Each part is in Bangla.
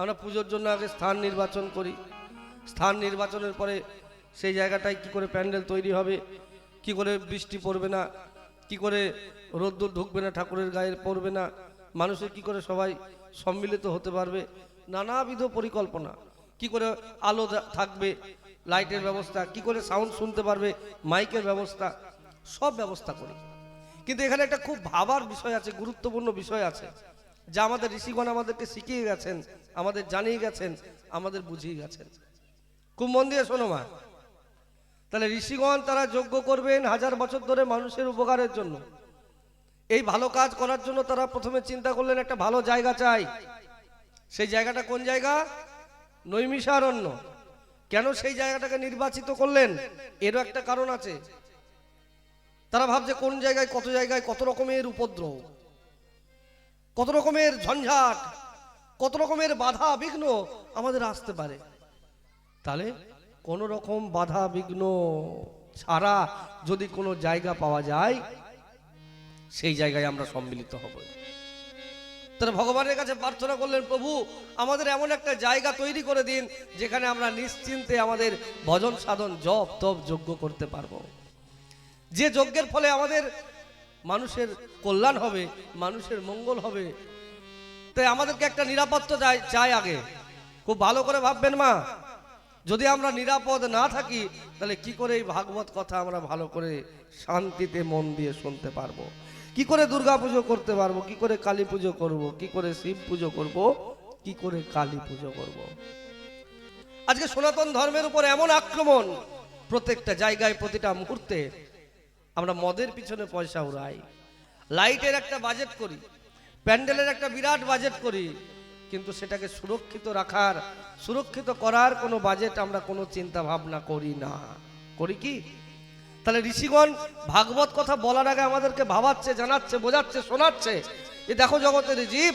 আমরা পুজোর জন্য আগে স্থান নির্বাচন করি। স্থান নির্বাচনের পরে সেই জায়গাটায় কি করে প্যান্ডেল তৈরি হবে, কি করে বৃষ্টি পড়বে না, কি করে রোদ্দুর ঢুকবে না, ঠাকুরের গায়ে পড়বে না, মানুষের কি করে সবাই সম্মিলিত হতে পারবে, নানাবিধ পরিকল্পনা। কি করে আলো থাকবে, লাইটের ব্যবস্থা, কি করে সাউন্ড শুনতে পারবে, মাইকের ব্যবস্থা, সব ব্যবস্থা করি। কিন্তু এখানে একটা খুব ভাবার বিষয় আছে, গুরুত্বপূর্ণ বিষয় আছে। যা আমাদের ঋষিগণ আমাদেরকে শিখিয়ে গেছেন, আমাদের জানিয়ে গেছেন, আমাদের বুঝিয়ে গেছেন। খুব মন দিয়ে শোনো মা। তাহলে ঋষিগণ তারা যোগ্য করবেন হাজার বছর ধরে মানুষের উপকারের জন্য। এই ভালো কাজ করার জন্য তারা প্রথমে চিন্তা করলেন, একটা ভালো জায়গা চাই। সেই জায়গাটা কোন জায়গা? নৈমিষারণ্য। কেন সেই জায়গাটাকে নির্বাচিত করলেন? এরও একটা কারণ আছে। তারা ভাবছে কোন জায়গায় কত জায়গায় কত রকমের উপদ্রব। কত রকমের ঝঞ্ঝাট, কত রকমের বাধা বিঘ্ন আমাদের আসতে পারে। তাহলে কোন রকম বাধা বিঘ্ন ছাড়া যদি কোনো জায়গা পাওয়া যায়, সেই জায়গায় আমরা সম্মিলিত হব। তারা ভগবানের কাছে প্রার্থনা করলেন, প্রভু, আমাদের এমন একটা জায়গা তৈরি করে দিন, যেখানে আমরা নিশ্চিন্তে আমাদের ভজন সাধন জপ তপ যজ্ঞ করতে পারব। যে যজ্ঞের ফলে আমাদের মানুষের কল্যাণ হবে, মানুষের মঙ্গল হবে। তাই আমাদেরকে একটা নিরাপত্তা চাই চাই আগে। খুব ভালো করে ভাববেন মা। যদি আমরা নিরাপদ না থাকি, তাহলে কি করে এই ভাগবত কথা আমরা ভালো করে শান্তিতে মন দিয়ে শুনতে পারব? কি করে দুর্গা পুজো করতে পারব? কি করে কালী পুজো করব? কি করে শিব পুজো করব? কি করে কালী পুজো করব? আজকে সনাতন ধর্মের উপর এমন আক্রমণ প্রত্যেকটা জায়গায়, প্রতিটা মুহূর্তে আমরা মদের পিছনে পয়সা উড়াই। লাইটের একটা বাজেট করি, প্যান্ডেলের একটা বিরাট বাজেট করি, কিন্তু সেটাকে সুরক্ষিত রাখার, সুরক্ষিত করার কোনো বাজেট আমরা কোনো চিন্তা ভাবনা করি না। করি কি? তাহলে ঋষিগণ ভাগবত কথা বলার আগে আমাদেরকে ভাবাচ্ছে, জানাচ্ছে, বোঝাচ্ছে, শোনাচ্ছে যে দেখো জগতের জীব,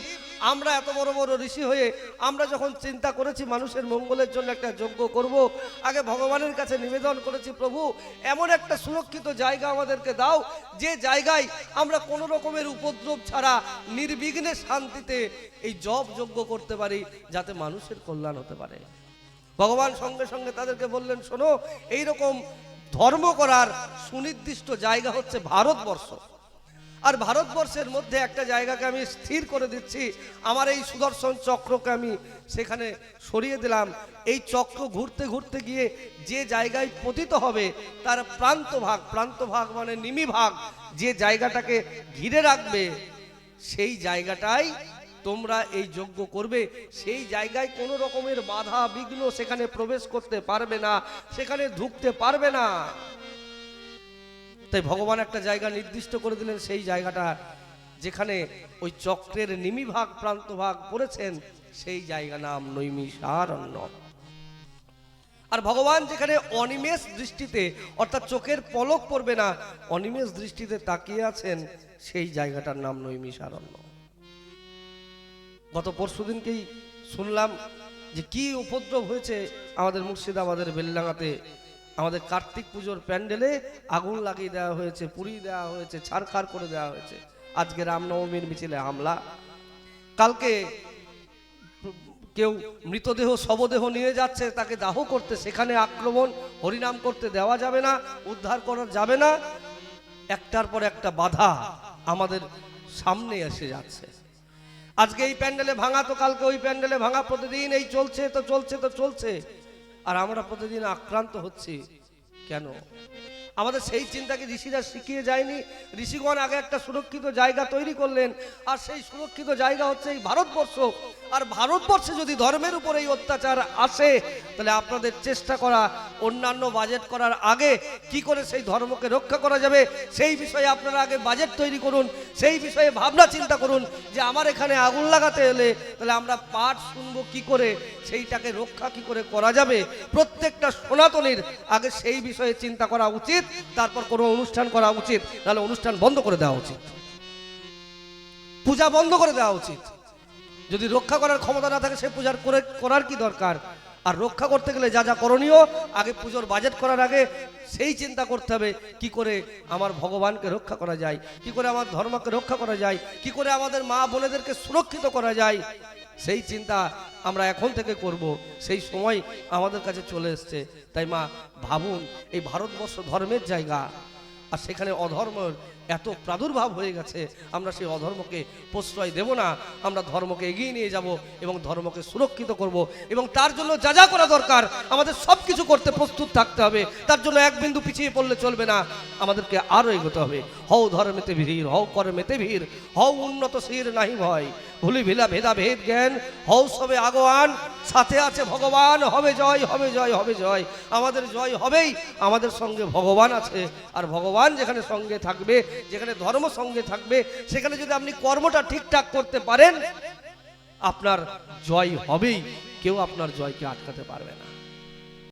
আমরা এত বড় বড় ঋষি হয়ে আমরা যখন চিন্তা করেছি মানুষের মঙ্গলের জন্য একটা যজ্ঞ করব, আগে ভগবানের কাছে নিবেদন করেছি, প্রভু, এমন একটা সুরক্ষিত জায়গা আমাদেরকে দাও, যে জায়গায় আমরা কোনো রকমের উপদ্রব ছাড়া নির্বিঘ্নে শান্তিতে এই জপ যজ্ঞ করতে পারি, যাতে মানুষের কল্যাণ হতে পারে। ভগবান সঙ্গে সঙ্গে তাদেরকে বললেন, শোনো, এইরকম ধর্ম করার সুনির্দিষ্ট জায়গা হচ্ছে ভারতবর্ষ। আর ভারতবর্ষের মধ্যে একটা জায়গাকে আমি স্থির করে দিচ্ছি, আমার এই সুদর্শন চক্রকে আমি সেখানে সরিয়ে দিলাম। এই চক্র ঘুরতে ঘুরতে গিয়ে যে জায়গায় পতিত হবে, তার প্রান্ত ভাগ প্রান্ত ভাগ মানে নিমি ভাগ, যে জায়গাটাকে ঘিরে রাখবে, সেই জায়গাটাই তোমরা এই যজ্ঞ করবে। সেই জায়গায় কোনো রকমের বাধা বিঘ্ন সেখানে প্রবেশ করতে পারবে না, সেখানে ঢুকতে পারবে না। তাই ভগবান একটা জায়গা নির্দিষ্ট করে দিলেন, সেই জায়গাটা যেখানে ওই চক্রের নিমিভাগ প্রান্ত ভাগ পড়েছেন, সেই জায়গা নাম নৈমিষারণ্য। আর ভগবান যেখানে অনিমেষ দৃষ্টিতে, অর্থাৎ চোখের পলক পড়বে না, অনিমেষ দৃষ্টিতে তাকিয়ে আছেন, সেই জায়গাটার নাম নৈমিষারণ্য। গত পরশু দিনকেই শুনলাম যে কি উপদ্রব হয়েছে আমাদের মুর্শিদাবাদের বেলডাঙাতে আমাদের কার্তিক পুজোর প্যান্ডেলে আগুন লাগিয়ে দেওয়া হয়েছে, পুড়িয়ে দেওয়া হয়েছে, ছাড়খাড় করে দেওয়া হয়েছে। আজকে রামনবমীর মিছিলে হামলা। কালকে কেউ মৃতদেহ, শবদেহ নিয়ে যাচ্ছে, তাকে দাহ করতে, সেখানে আক্রমণ, হরিনাম করতে দেওয়া যাবে না, উদ্ধার করা যাবে না। একটার পর একটা বাধা আমাদের সামনে এসে যাচ্ছে। আজকে এই প্যান্ডেলে ভাঙা তো কালকে ওই প্যান্ডেলে ভাঙা প্রতিদিন এই চলছে, তো চলছে তো চলছে। আর আমরা প্রতিদিন আক্রান্ত হচ্ছি। কেন? আমাদের সেই চিন্তাকে ঋষিরা শিখিয়ে যায়নি। ঋষিগণ আগে একটা সুরক্ষিত জায়গা তৈরি করলেন, আর সেই সুরক্ষিত জায়গা হচ্ছে এই ভারতবর্ষ। আর ভারতবর্ষে যদি ধর্মের উপর এই অত্যাচার আসে, তাহলে আপনাদের চেষ্টা করা, অন্যান্য বাজেট করার আগে কি করে সেই ধর্মকে রক্ষা করা যাবে, সেই বিষয়ে আপনারা আগে বাজেট তৈরি করুন, সেই বিষয়ে ভাবনা চিন্তা করুন যে আমার এখানে আগুন লাগাতে এলে তাহলে আমরা পাঠ শুনব কি করে, সেইটাকে রক্ষা কি করে করা যাবে? প্রত্যেকটা সনাতনীর আগে সেই বিষয়ে চিন্তা করা উচিত। তারপর কোনো অনুষ্ঠান করা উচিত নাহলে অনুষ্ঠান বন্ধ করে দেওয়া উচিত। পূজা বন্ধ করে দেওয়া উচিত। যদি রক্ষা করার ক্ষমতা না থাকে, সে পূজার করে, করার কি দরকার? আর রক্ষা করতে গেলে যা যা করণীয়, আগে পুজোর বাজেট করার আগে সেই চিন্তা করতে হবে, কি করে আমার ভগবানকে রক্ষা করা যায়, কি করে আমার ধর্মকে রক্ষা করা যায়, কি করে আমাদের মা বোনেদেরকে সুরক্ষিত করা যায়। সেই চিন্তা আমরা এখন থেকে করব। সেই সময় আমাদের কাছে চলে এসছে। তাই মা, ভাবুন, এই ভারতবর্ষ ধর্মের জায়গা। আর সেখানে অধর্মের এত প্রাদুর্ভাব হয়ে গেছে, আমরা সেই অধর্মকে প্রশ্রয় দেব না। আমরা ধর্মকে এগিয়ে নিয়ে যাব এবং ধর্মকে সুরক্ষিত করব। এবং তার জন্য যা যা করা দরকার, আমাদের সব কিছু করতে প্রস্তুত থাকতে হবে। তার জন্য এক বিন্দু পিছিয়ে পড়লে চলবে না। আমাদেরকে আরও এগোতে হবে। হও ধর্মেতে ভিড়, হও কর্মেতে ভিড়, হও উন্নত শির নাহি ভয়। ভুলি ভিলা ভেদা ভেদ জ্ঞান, হৌস হবে আগোয়ান, সাথে আছে ভগবান, হবে জয় হবে জয় হবে জয়। আমাদের জয় হবেই, আমাদের সঙ্গে ভগবান আছে। আর ভগবান যেখানে সঙ্গে থাকবে, যেখানে ধর্ম সঙ্গে থাকবে, সেখানে যদি আপনি কর্মটা ঠিকঠাক করতে পারেন, আপনার জয় হবেই। কেউ আপনার জয়কে আটকাতে পারবে না।